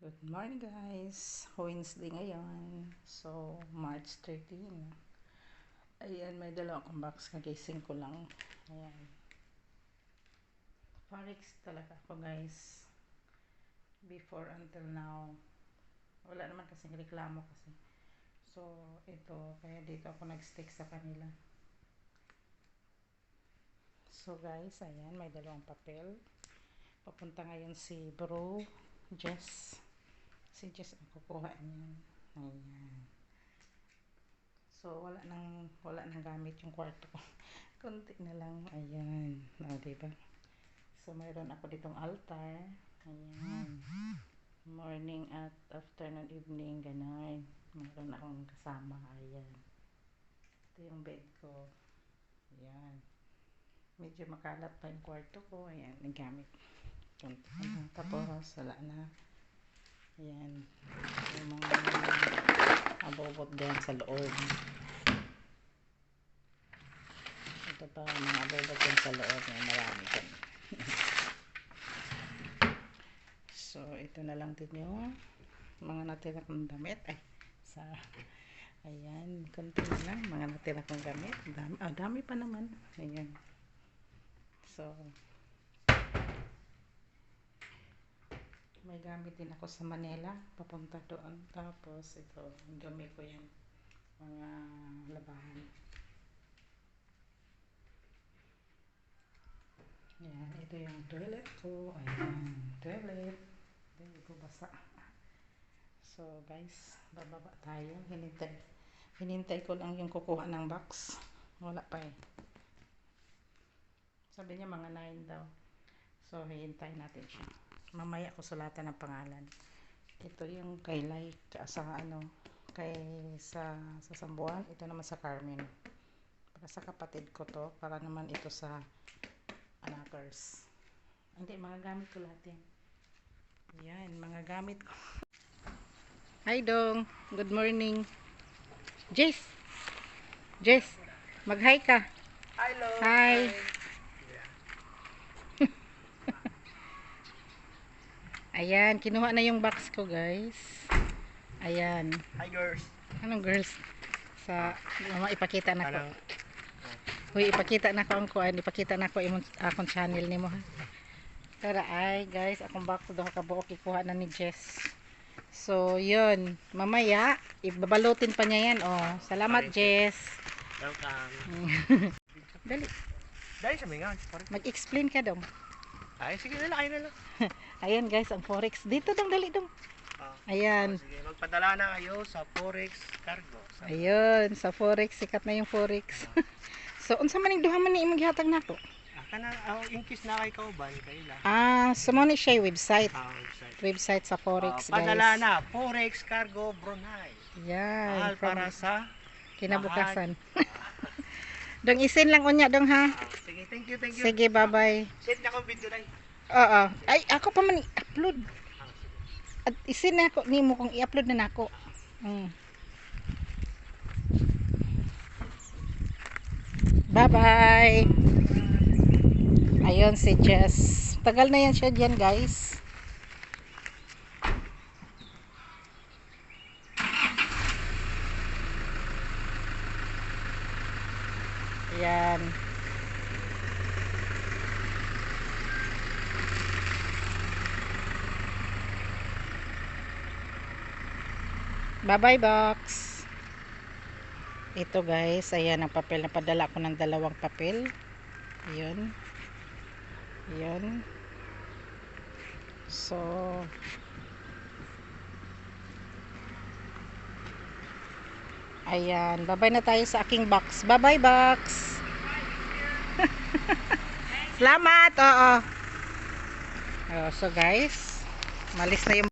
Good morning guys. Wednesday ngayon. So, March 13. Ayan, may dalawa akong box. Kagising ko lang. Ayan. Forex talaga ako guys. Before until now. Wala naman kasing reklamo kasi. So, ito. Kaya dito ako nag-stick sa kanila. So guys, ayan. May dalawang papel. Papunta ngayon si bro. Jess. Si Jess ang kukuha niyan. Ayan. So, wala nang, wala nang gamit yung kwarto ko. Kunti na lang. Ayan. O, diba? So, mayroon ako ditong altar. Ayan. Morning at afternoon, evening, ganon. Mayroon akong kasama. Ayan. Ito yung bed ko. Ayan. Medyo makalat pa yung kwarto ko. Ayan, nagamit. Tapos, wala na. Ayan. Yung mga abobot din sa loob. Ito pa, mga abobot din sa loob. May marami din. so, ito na lang din yung mga natira kong damit. Ay, sa Ayan, konti na lang. Mga natira kong gamit. Dami, ah, dami pa naman. Ayan. So, may gamit din ako sa Manila papunta doon. Tapos ito ang dumi ko yan mga labahan. Yan ito yung toilet ko. Ayan toilet. Hindi ko basa. So guys bababa tayo. Hinintay hinintay ko lang yung kukuha ng box. Wala pa eh. Sabi niya mga 9 daw so hihintay natin siya. Mamaya ko sulatan ng pangalan. Ito yung kay like sa ano kay sa sa Sambuan. Ito naman sa Carmen. Para sa kapatid ko to para naman ito sa anakers. Hindi mga gamit ko lahat yan yan mga gamit ko. Hi dong. Good morning. Jess. Jess mag hi ka. Hello. hi Ayan, kinuha na yung box ko, guys. Ayan. Hi, girls. Anong girls? Sa mama ipakita na ko. Huy, ipakita na ko ang kuan, ipakita na ko imong akong channel nimo ha. Tara ay, guys, akong box do ka buok ikuha na ni Jess. So, yun. Mamaya, ibabalutin pa niya yan. Oh, salamat, Sorry. Jess. welcome. Dali, Dahil sa mga. Mag-explain ka dong. Ay, sige na lang. Ayun na lang. Ayan, guys, ang forex. Dito dong, dali dong. Ah, Ayan. oh, sige, magpadala na kayo sa Forex Cargo. Sa, Ayun, sa forex, sikat na yung forex. so, unsa man ning duha man ni imong gihatag nako? ah, kana, oh, in case na kay kauban, kayo lang. Ah, so mo ni siya yung website. Ah, website. Website sa forex, Ah, guys. padala na. Forex Cargo Brunei. Yan, Mahal para sa... kinabukasan. dong isin lang unya dong ha. Sige, thank you, thank you. Sige, bye-bye. Send na akong video na. Oo. Ay, ako pa man i-upload. At isin na ako nimo kung i-upload na nako. Mm. Bye-bye. Ayun si Jess. Tagal na yan siya diyan, guys. Yan. Bye-bye box. Ito guys, ayan ang papel. Napadala ko ng dalawang papel. Ayan. Ayan. So, ayan. Bye-bye na tayo sa aking box. Bye-bye box. Salamat. Oo. Oh, so guys, malis na yung